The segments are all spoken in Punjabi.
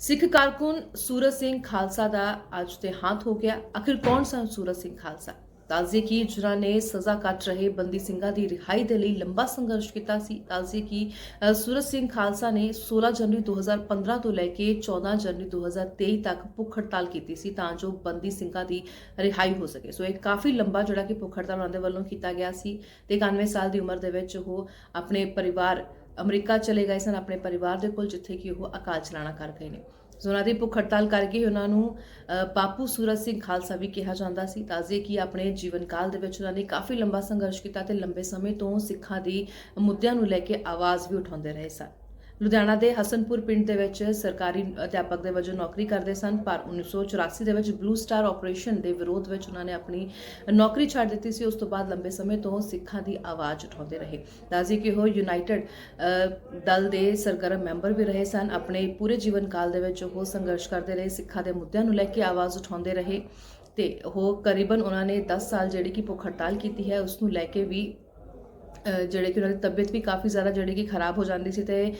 ਸਿੱਖ ਕਾਰਕੁਨ ਸੂਰਜ ਸਿੰਘ ਖਾਲਸਾ ਦਾ ਅੱਜ ਦੇਹਾਂਤ ਹੋ ਗਿਆ। ਆਖਿਰ ਕੌਣ ਸਨ ਸੂਰਜ ਸਿੰਘ ਖਾਲਸਾ? ਤਾਜ਼ੇ ਕੀ ਜਿਨ੍ਹਾਂ ਨੇ ਸਜ਼ਾ ਕੱਟ ਰਹੇ ਬੰਦੀ ਸਿੰਘਾਂ ਦੀ ਰਿਹਾਈ ਦੇ ਲਈ ਲੰਬਾ ਸੰਘਰਸ਼ ਕੀਤਾ ਸੀ। ਤਾਜ਼ੇ ਕੀ ਸੂਰਜ ਸਿੰਘ ਖਾਲਸਾ ਨੇ 16 ਜਨਵਰੀ 2015 ਤੋਂ ਲੈ ਕੇ 14 ਜਨਵਰੀ 2023 ਤੱਕ ਭੁੱਖ ਹੜਤਾਲ ਕੀਤੀ ਸੀ ਤਾਂ ਜੋ ਬੰਦੀ ਸਿੰਘਾਂ ਦੀ ਰਿਹਾਈ ਹੋ ਸਕੇ। ਸੋ ਇਹ ਕਾਫੀ ਲੰਬਾ ਜਿਹੜਾ ਕਿ ਭੁੱਖ ਹੜਤਾਲ ਉਹਨਾਂ ਦੇ ਵੱਲੋਂ ਕੀਤਾ ਗਿਆ ਸੀ। ਤੇ 91 ਸਾਲ ਦੀ ਉਮਰ ਦੇ ਵਿੱਚ ਉਹ ਆਪਣੇ ਪਰਿਵਾਰ ਅਮਰੀਕਾ ਚਲੇ ਗਏ ਸਨ ਆਪਣੇ ਪਰਿਵਾਰ ਦੇ ਕੋਲ ਜਿੱਥੇ ਕਿ ਉਹ ਅਕਾਲ ਚਲਾਣਾ ਕਰ ਗਏ ਨੇ। ਸੋ ਉਹਨਾਂ ਦੀ ਭੁੱਖ ਹੜਤਾਲ ਕਰਕੇ ਉਹਨਾਂ ਨੂੰ ਅ, ਬਾਪੂ ਸੂਰਜ ਸਿੰਘ ਖਾਲਸਾ ਵੀ ਕਿਹਾ ਜਾਂਦਾ ਸੀ। ਤਾਜ਼ੇ ਕਿ ਆਪਣੇ ਜੀਵਨ ਕਾਲ ਦੇ ਵਿੱਚ ਉਹਨਾਂ ਨੇ ਕਾਫੀ ਲੰਬਾ ਸੰਘਰਸ਼ ਕੀਤਾ ਤੇ ਲੰਬੇ ਸਮੇਂ ਤੋਂ ਸਿੱਖਾਂ ਦੀ ਮੁੱਦਿਆਂ ਨੂੰ ਲੈ ਕੇ ਆਵਾਜ਼ ਵੀ ਉਠਾਉਂਦੇ ਰਹੇ ਸਨ। ਲੁਧਿਆਣਾ ਦੇ ਹਸਨਪੁਰ ਪਿੰਡ ਦੇ ਵਿੱਚ ਸਰਕਾਰੀ ਅਧਿਆਪਕ ਦੇ ਵਜੋਂ ਨੌਕਰੀ ਕਰਦੇ ਸਨ, ਪਰ 1984 ਦੇ ਵਿੱਚ ਬਲੂ ਸਟਾਰ ਆਪਰੇਸ਼ਨ ਦੇ ਵਿਰੋਧ ਵਿੱਚ ਉਹਨਾਂ ਨੇ ਆਪਣੀ ਨੌਕਰੀ ਛੱਡ ਦਿੱਤੀ ਸੀ। ਉਸ ਤੋਂ ਬਾਅਦ ਲੰਬੇ ਸਮੇਂ ਤੋਂ ਸਿੱਖਾਂ ਦੀ ਆਵਾਜ਼ ਉਠਾਉਂਦੇ ਰਹੇ। ਦਾਜ਼ੀ ਕਿ ਉਹ ਯੂਨਾਈਟਿਡ ਦਲ ਦੇ ਸਰਗਰਮ ਮੈਂਬਰ ਵੀ ਰਹੇ ਸਨ। ਆਪਣੇ ਪੂਰੇ ਜੀਵਨ ਕਾਲ ਦੇ ਵਿੱਚ ਉਹ ਸੰਘਰਸ਼ ਕਰਦੇ ਰਹੇ, ਸਿੱਖਾਂ ਦੇ ਮੁੱਦਿਆਂ ਨੂੰ ਲੈ ਕੇ ਆਵਾਜ਼ ਉਠਾਉਂਦੇ ਰਹੇ ਤੇ ਉਹ ਕਰੀਬਨ ਉਹਨਾਂ ਨੇ 10 ਸਾਲ ਜਿਹੜੀ ਕਿ ਭੁੱਖ ਹੜਤਾਲ ਕੀਤੀ ਹੈ, ਉਸ ਨੂੰ ਲੈ ਕੇ ਵੀ ਜਿਹੜੇ ਕਿ ਉਹਨਾਂ ਦੀ ਤਬੀਅਤ ਵੀ ਕਾਫੀ ਜ਼ਿਆਦਾ ਜਿਹੜੀ ਕਿ ਖਰਾਬ ਹੋ ਜਾਂਦੀ ਸੀ ਤੇ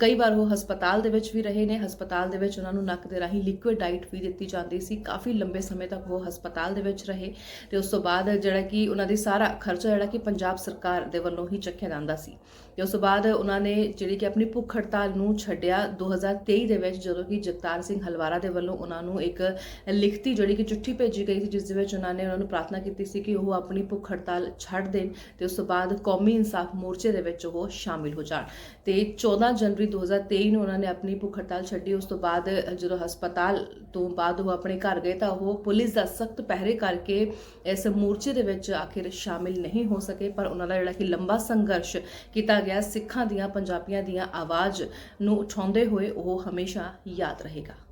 ਕਈ ਵਾਰ ਉਹ ਹਸਪਤਾਲ ਦੇ ਵਿੱਚ ਵੀ ਰਹੇ ਨੇ, ਹਸਪਤਾਲ ਦੇ ਵਿੱਚ ਉਹਨਾਂ ਨੂੰ ਨੱਕ ਦੇ ਰਾਹੀਂ ਲਿਕੁਇਡ ਡਾਈਟ ਵੀ ਦਿੱਤੀ ਜਾਂਦੀ ਸੀ। ਕਾਫੀ ਲੰਬੇ ਸਮੇਂ ਤੱਕ ਉਹ ਹਸਪਤਾਲ ਦੇ ਵਿੱਚ ਰਹੇ ਤੇ ਉਸ ਤੋਂ ਬਾਅਦ ਜਿਹੜਾ ਕਿ ਉਹਨਾਂ ਦੀ ਸਾਰਾ ਖਰਚਾ ਜਿਹੜਾ ਕਿ ਪੰਜਾਬ ਸਰਕਾਰ ਦੇ ਵੱਲੋਂ ਹੀ ਚੱਕਿਆ ਜਾਂਦਾ ਸੀ ਤੇ ਉਸ ਤੋਂ ਬਾਅਦ ਉਹਨਾਂ ਨੇ ਜਿਹੜੀ ਕਿ ਆਪਣੀ ਭੁੱਖ ਹੜਤਾਲ ਨੂੰ ਛੱਡਿਆ 2023 ਦੇ ਵਿੱਚ, ਜਦੋਂ ਕਿ ਜਗਤਾਰ ਸਿੰਘ ਹਲਵਾਰਾ ਦੇ ਵੱਲੋਂ ਉਹਨਾਂ ਨੂੰ ਇੱਕ ਲਿਖਤੀ ਜਿਹੜੀ ਕਿ ਚਿੱਠੀ ਭੇਜੀ ਗਈ ਸੀ, ਜਿਸ ਦੇ ਵਿੱਚ ਉਹਨਾਂ ਨੇ ਉਹਨਾਂ ਨੂੰ ਪ੍ਰਾਰਥਨਾ ਕੀਤੀ ਸੀ ਕਿ ਉਹ ਆਪਣੀ ਭੁੱਖ ਹੜਤਾਲ ਛੱਡ ਦੇਣ ਤੇ ਉਸ ਤੋਂ ਬਾਅਦ ਕੌਮੀ ਇਨਸਾਫ ਮੋਰਚੇ ਦੇ ਵਿੱਚ ਉਹ ਸ਼ਾਮਿਲ ਹੋ ਜਾਣ। ਤੇ 14 ਜਨਵਰੀ 2023 ਨੂੰ ਉਹਨਾਂ ਨੇ ਆਪਣੀ ਭੁੱਖ ਹੜਤਾਲ ਛੱਡੀ। ਉਸ ਤੋਂ ਬਾਅਦ ਜਦੋਂ ਹਸਪਤਾਲ ਤੋਂ ਬਾਅਦ ਉਹ ਆਪਣੇ ਘਰ ਗਏ ਤਾਂ ਉਹ ਪੁਲਿਸ ਦਾ ਸਖਤ ਪਹਿਰੇ ਕਰਕੇ ਇਸ ਮੋਰਚੇ ਦੇ ਵਿੱਚ ਆਖਿਰ ਸ਼ਾਮਿਲ ਨਹੀਂ ਹੋ ਸਕੇ। ਪਰ ਉਹਨਾਂ ਦਾ ਜਿਹੜਾ ਕਿ ਲੰਬਾ ਸੰਘਰਸ਼ ਕੀਤਾ ਗਿਆ, ਸਿੱਖਾਂ ਦੀਆਂ, ਪੰਜਾਬੀਆਂ ਦੀਆਂ ਆਵਾਜ਼ ਨੂੰ ਉਠਾਉਂਦੇ ਹੋਏ ਉਹ ਹਮੇਸ਼ਾ ਯਾਦ ਰਹੇਗਾ।